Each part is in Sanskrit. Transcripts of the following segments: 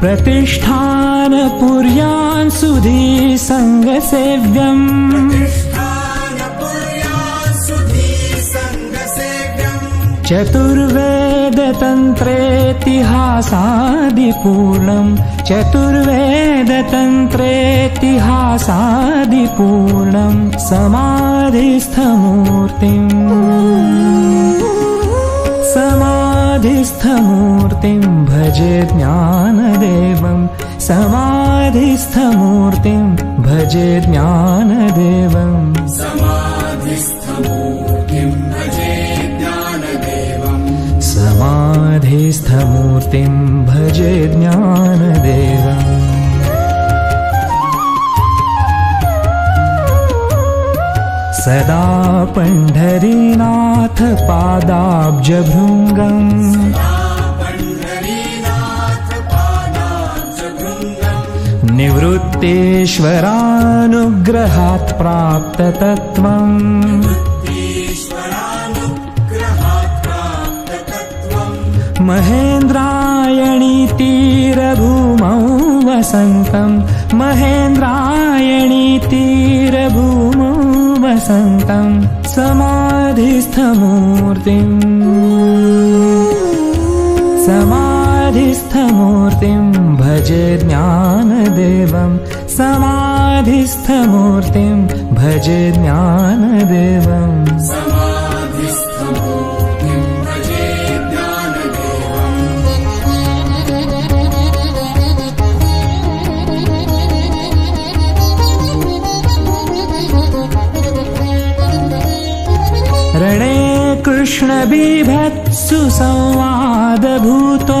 प्रतिष्ठानपुर्यान् सुधी सङ्गसेव्यम्। चतुर्वेदतन्त्रेतिहासादिपूर्णम्। चतुर्वेदतन्त्रेतिहासादिपूर्णम्। समाधिस्थमूर्तिम् समाधिस्थमूर्तिम् भजे ज्ञानदेवम् समाधिस्थमूर्तिम् भजे ज्ञानदेवम् समाधिस्थमूर्तिम् भजे ज्ञानदेवम् समाधिस्थमूर्तिम् भजे ज्ञानदेवम् सदा पण्ढरीनाथ निवृत्तेश्वरानुग्रहात् प्राप्ततत्त्वम्। ईश्वरानुग्रहात् प्राप्ततत्त्वम् महेन्द्रायणी तीरभूमौ वसन्तम्। समाधिस्थमूर्तिम्। समाधिस्थमूर्तिम्। भजे ज्ञानदेवम् समाधिस्थमूर्तिम् भजे ज्ञानदेवम् समाधिस्थमूर्तिम् भजे ज्ञानदेवम् रणे कृष्णबिभत्सु संवादभूतो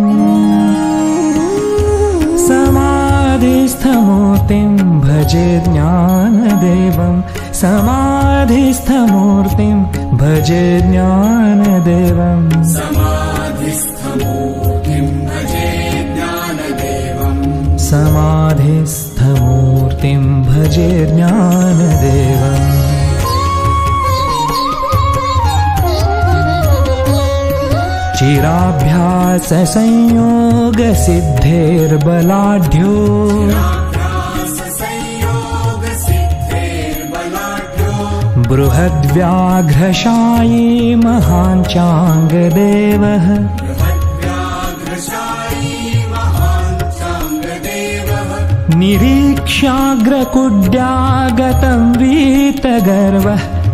समाधिस्थमूर्तिम् भजे ज्ञानदेवम् समाधिस्थमूर्तिम् भजे ज्ञानदेवम् समाधिस्थमूर्तिम् भजे ज्ञानदेवम् चिराभ्याससंयोगसिद्धेर्बलाढ्यो संयोगसिद्धेर्बलाढ्यो बृहद्व्याघ्रशायी महान् चाङ्गदेवः। बृहद्व्याघ्रशायी महान् चाङ्गदेवः निरीक्ष्याग्रकुड्यागतं वीतगर्वः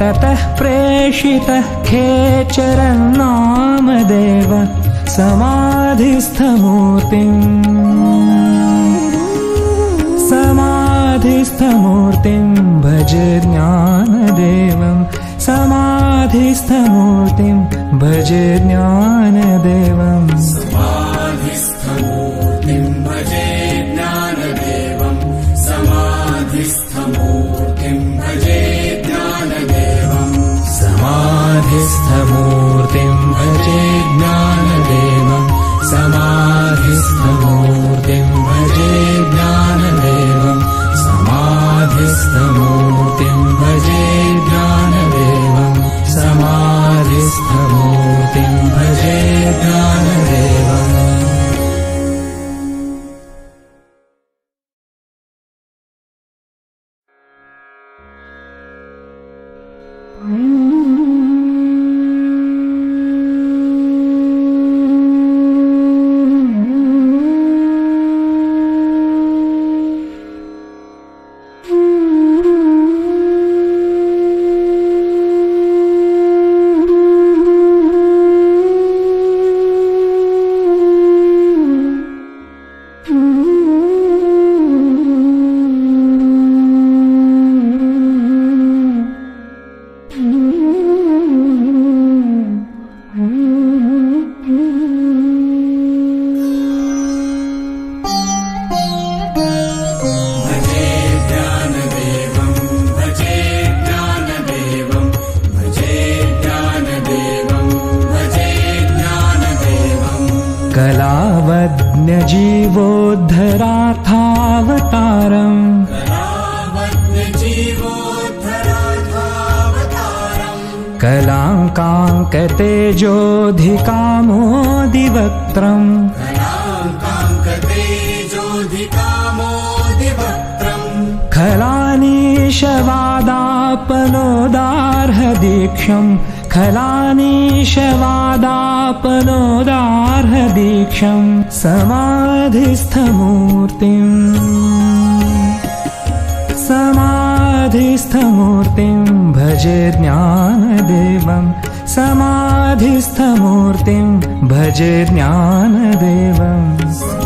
ततः प्रेषितः खेचरम् नाम देव समाधिस्थमूर्तिम्। समाधिस्थमूर्तिं भज ज्ञानदेवं समाधिस्थमूर्तिं भज ज्ञानदेवम् समाधिस्थमूर्तिं भजे ज्ञानदेवं कलावज्ञजीवोद्धरार्थावतारम् कलाङ्काङ्कतेजोऽधिकामोदिवक्त्रम् खलानीशवादापनोदार्हदीक्षम् खलानीशवादापनोदार्हदीक्षम् समाधिस्थमूर्तिम्। समाधिस्थमूर्तिं भजे ज्ञानदेवं। समाधिस्थमूर्तिं भजे ज्ञानदेवम्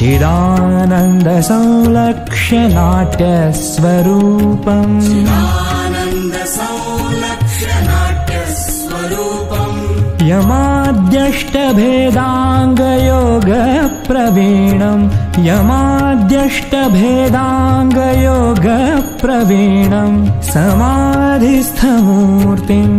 शङ्खचक्रादिभिर्भाविताङ्गम् चिदानन्दसंलक्ष्य नाट्यस्वरूपम् आनन्दसौलक्ष्यनाट्यस्वरूपम् यमाद्यष्टभेदाङ्गयोगप्रवीणम् यमाद्यष्टभेदाङ्गयोगप्रवीणम् समाधिस्थमूर्तिम्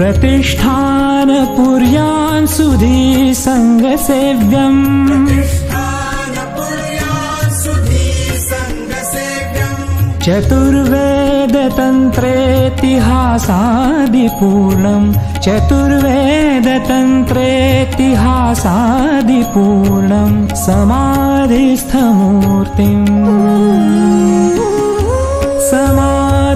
प्रतिष्ठानपुर्यान् सुधी सङ्गसेव्यम् तिष्ठानपुर्या सुधी सङ्गसेव्यम्। चतुर्वेदतन्त्रेतिहासादिपूर्णम्। चतुर्वेदतन्त्रेतिहासादिपूर्णम् समाधिस्थमूर्तिम्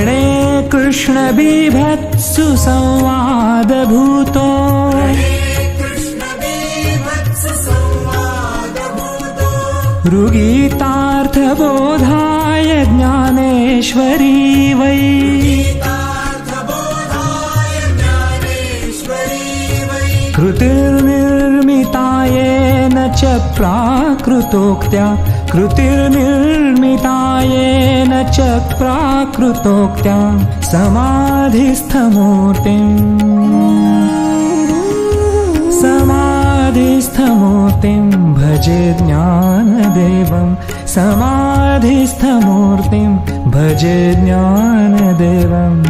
रणे कृष्णबिभत्सु संवादभूतो ऋगीतार्थबोधाय ज्ञानेश्वरी वै। कृतिर्निर्मितायेन प्राकृतोक्त्या कृतिर्निर्मितायेन च प्राकृतोक्त्या समाधिस्थमूर्तिम्। समाधिस्थमूर्तिं भजे ज्ञानदेवम् समाधिस्थमूर्तिं भजे ज्ञानदेवम्